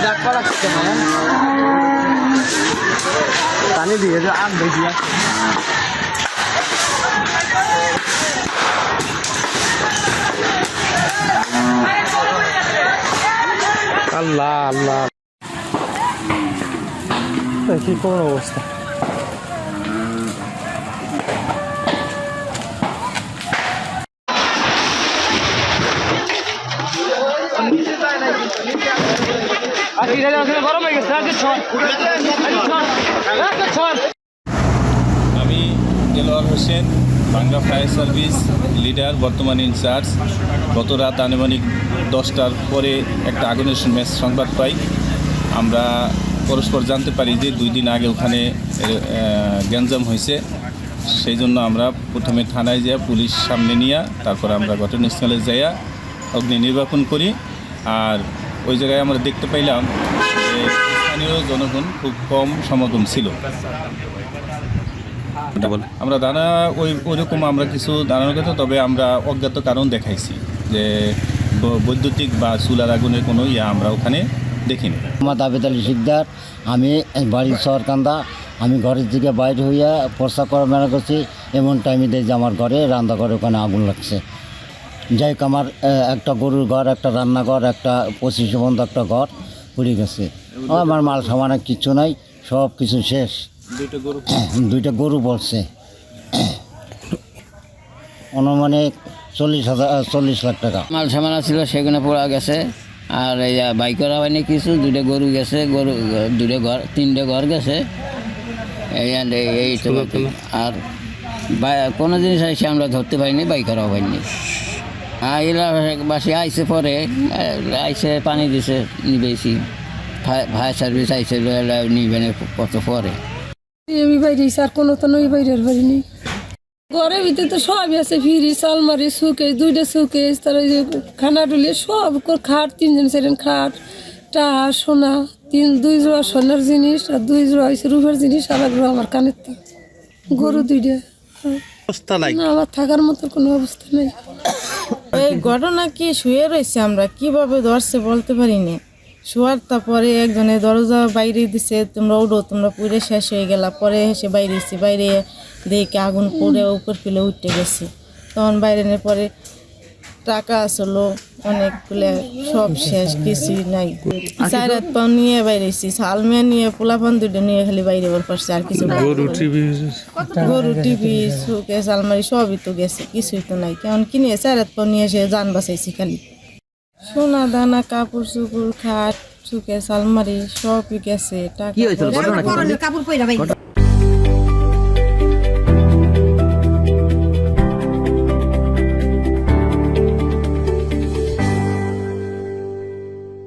ডাক করা লাগছে না পানি দিয়ে যে আগ বেশি আল্লাহ আল্লাহ। কি কোন অবস্থা? আমি Delowar Hossain, Bangla fire service leader, বর্তমান ইনচার্জ। গত রাত আনুমানিক দশটার পরে একটা আগুনের ম্যাচ সংবাদ পাই। আমরা পরস্পর জানতে পারি যে দুই দিন আগে ওখানে গ্যাঞ্জাম হয়েছে। সেই জন্য আমরা প্রথমে থানায় যাই, পুলিশ সামনে নিয়ে, তারপর আমরা ঘটনাস্থলে যাইয়া অগ্নি নির্বাপন করি। আর ওই জায়গায় আমরা দেখতে পাইলাম যে স্থানীয় জনগণ খুব কম সমাগম ছিল। আমরা দানা ওই ওইরকম আমরা কিছু দাঁড়ানোর কথা তবে আমরা অজ্ঞাত কারণ দেখাইছি যে বৈদ্যুতিক বা চুলার আগুনের কোনো ইয়া আমরা ওখানে দেখিনি। মোহাম্মদ আবেদ আলী শিকদার আমি বাড়ির শহরকান্দা আমি ঘরের দিকে বাইরে হইয়া প্রস্তাব করা মেলা করছি এমন টাইমে দেখি যে আমার ঘরে রান্নাঘরে ওখানে আগুন লাগছে। যাই হোক আমার একটা গরুর ঘর একটা রান্নাঘর একটা পঁচিশ বন্ধ একটা ঘর পুড়ে গেছে। আমার মাল সামান আর কিচ্ছু নাই সব কিছু শেষ। দুইটা গরু? দুইটা গরু পড়ছে অনুমানিক চল্লিশ হাজার চল্লিশ লাখ টাকা। মাল সামান ছিল সেগুলো পড়া গেছে। আর এই বাইক করা হয়নি কিছু দুটো গরু গেছে গরু দুটো ঘর তিনটে ঘর গেছে। এই এই এই তো আর কোনো জিনিস এসে আমরা ধরতে পারিনি বাইক করা হয়নি এলাকাবাসী আইসে পরে আইসে পানি দিছে নিবেছি ফায়ার সার্ভিস আইসে নিবেন কত পরে। আমি বাইরে আর কোনো তো নই বাইরের বাড়ি নেই। ঘরের ভিতরে তো সবই আছে ফ্রিজ আলমারি সুকেস দুইটা সুকেস তার ওই যে খানা ডুলিয়ে সব খাট তিনজন চারজন খাট টা সোনা তিন দুই জোড়া সোনার জিনিস আর দুই জোড়া হয়েছে রূপের জিনিস আর এক আমার কানের তো গরু দুইটা। অবস্থা নাই। না আমার থাকার মতো কোনো অবস্থা নেই। এই ঘটনা কি শুয়ে রয়েছে আমরা? কীভাবে ধরছে বলতে পারি না শোয়ার তারপরে একজনে দরজা বাইরে দিছে, তোমরা উঠো, তোমরা পুড়ে শেষ হয়ে গেলা। পরে এসে বাইরে এসে বাইরে দেখে আগুন পড়ে উপর ফেলে উঠতে গেছে। তখন বাইরে পরে টাকা আসলো অনেকগুলো সব শেষ কিছুই নাই। চার হাত পাও নিয়ে বাইরে এসেছি সালমিয়া নিয়ে পোলাপান দুটো নিয়ে খালি বাইরে বের করছে আর কিছু গরু টিভি গরু টিভি সুকেস আলমারি সবই তো গেছে কিছুই তো নাই। কেমন কিনে চার হাত পাও নিয়ে এসে যান বাঁচাইছি খালি। সোনা দানা কাপড় চুপুর খাট সুকেস আলমারি সবই গেছে টাকা